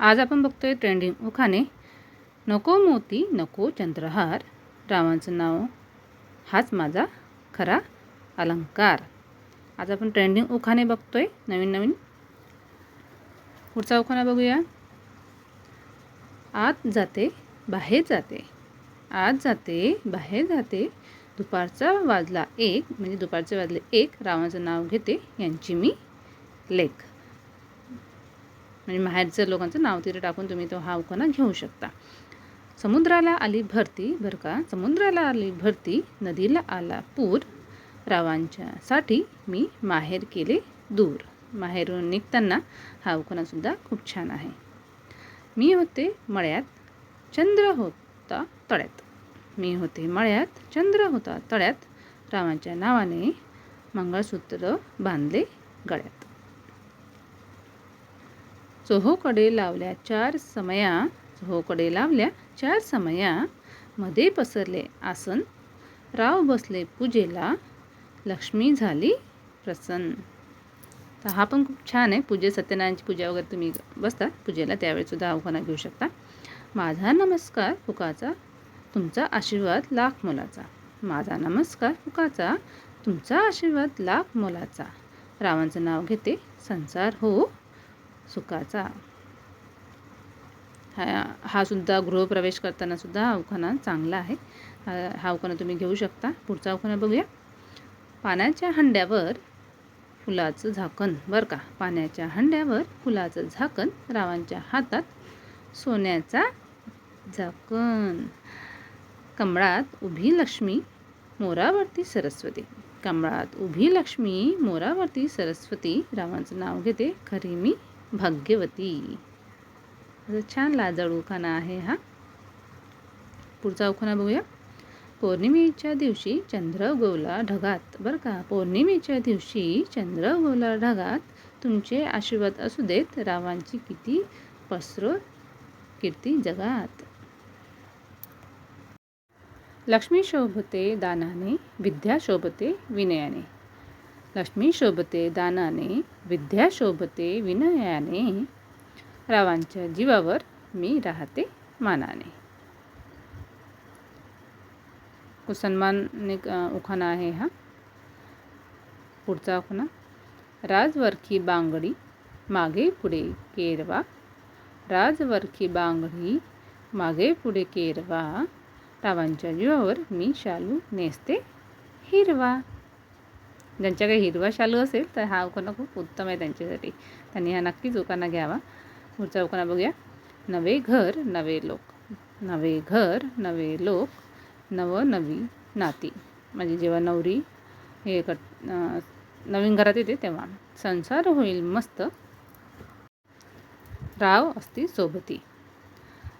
आज आपण बघतोय ट्रेंडिंग उखाणे. नको मोती नको चंद्रहार. रावांचं नाव. हाच माझा खरा अलंकार. आज आपण ट्रेंडिंग उखाणे बघतोय. नवीन नवीन. पुढचा उखाणा बघूया. आत जाते बाहेर जाते. आत जाते बाहेर जाते. दुपारचा वाजला एक म्हणजे दुपारचे वाजले एक. रावांचं नाव घेते यांची मी लेख. म्हणजे माहेरचं लोकांचं नाव तिथे टाकून तुम्ही तो हा उखाणा घेऊ शकता. समुद्राला आली भरती बरं का? समुद्राला आली भरती नदीला आला पूर. रावांच्यासाठी मी माहेर केले दूर. माहेरून निघताना हा उखाणासुद्धा खूप छान आहे. मी होते मळ्यात चंद्र होता तळ्यात. मी होते मळ्यात चंद्र होता तळ्यात. रावांच्या नावाने मंगळसूत्र बांधले गळ्यात. चोहोकडे लावल्या चार समया चोहोकडे लावल्या चार समया मध्ये पसरले आसन राव बसले पूजेला लक्ष्मी झाली प्रसन्न. तर हा पण खूप छान आहे पूजे सत्यनारायणची पूजा वगैरे तुम्ही बसता पूजेला त्यावेळीसुद्धा आव्हाना घेऊ शकता. माझा नमस्कार फुकाचा तुमचा आशीर्वाद लाख मोलाचा. माझा नमस्कार फुकाचा तुमचा आशीर्वाद लाख मोलाचा. रावांचं नाव घेते संसार हो सुखाचा. हा हा सुद्धा गृहप्रवेश करताना सुद्धा हा उखाणा चांगला आहे. हा उखाणा तुम्ही घेऊ शकता. पुढचा उखाणा बघूया. पाण्याच्या हंड्यावर फुलाचं झाकण बरं का? पाण्याच्या हंड्यावर फुलाचं झाकण रावांच्या हातात सोन्याचा झाकण. कमळात उभी लक्ष्मी मोरावरती सरस्वती. कमळात उभी लक्ष्मी मोरावरती सरस्वती. रावांचं नाव घेते खरी मी. भाग्यवती. छान लाजळ उखाणा आहे हा. पुढचा उखाणा बघूया. पौर्णिमेच्या दिवशी चंद्र उगवला ढगात. बरं का पौर्णिमेच्या दिवशी चंद्र उगवला ढगात तुमचे आशीर्वाद असू देत रावांची किती पसरो कीर्ती जगात. लक्ष्मी शोभते दानाने विद्या शोभते विनयाने. लक्ष्मी शोभते दानाने विद्या शोभते विनयाने रावांच्या जीवावर मी राहते मानाने. कुसन्मान उखाणा आहे हा. पुढचा उखाणा. राजवरखी बांगडी मागे पुढे केरवा. राजवरखी बांगडी मागे पुढे केरवा. रावांच्या जीवावर मी शालू नेसते हिरवा. ज्यांच्याकडे हिरवा शालू असेल तर हा उखाणा खूप उत्तम आहे त्यांच्यासाठी. त्यांनी हा नक्कीच उखाणा घ्यावा. पुढचा उखाणा बघूया. नवे घर नवे लोक. नवे घर नवे लोक नवनवी नाती. म्हणजे जेव्हा नवरी हे कट नवीन घरात येते तेव्हा संसार होईल मस्त. राव असती सोबती.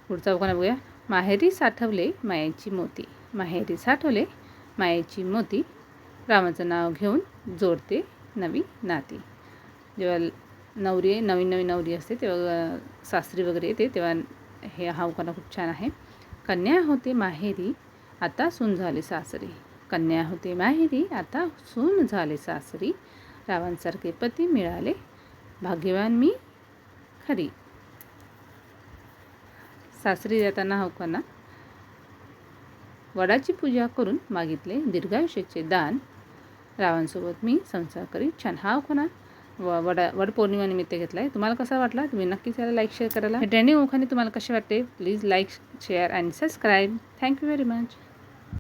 पुढचा उखाणा बघूया. माहेरी साठवले मायाची मोती. माहेरी साठवले मायाची मोती. रामाचं नाव घेऊन जोडते नवी नाती. जेव्हा नवरी नवीन नवीन नवरी असते तेव्हा सासरी वगैरे येते तेव्हा हे हा उखाणा खूप छान आहे. कन्या होते माहेरी आता सून झाले सासरी. कन्या होते माहेरी आता सून झाले सासरी. रावांसारखे पती मिळाले भाग्यवान मी खरी. सासरी जाताना हा वडाची पूजा करून मागितले दीर्घायुष्याचे दान. रावांसोबत मी संसार करी छान. हा कोणा व वडा वड वडपौर्णिमानिमित्त घेतला आहे तुम्हाला कसा वाटला? तुम्ही नक्कीच याला लाईक शेअर करायला. ट्रेंडिंग ओखाने तुम्हाला कसे वाटते? Please like share and subscribe thank you very much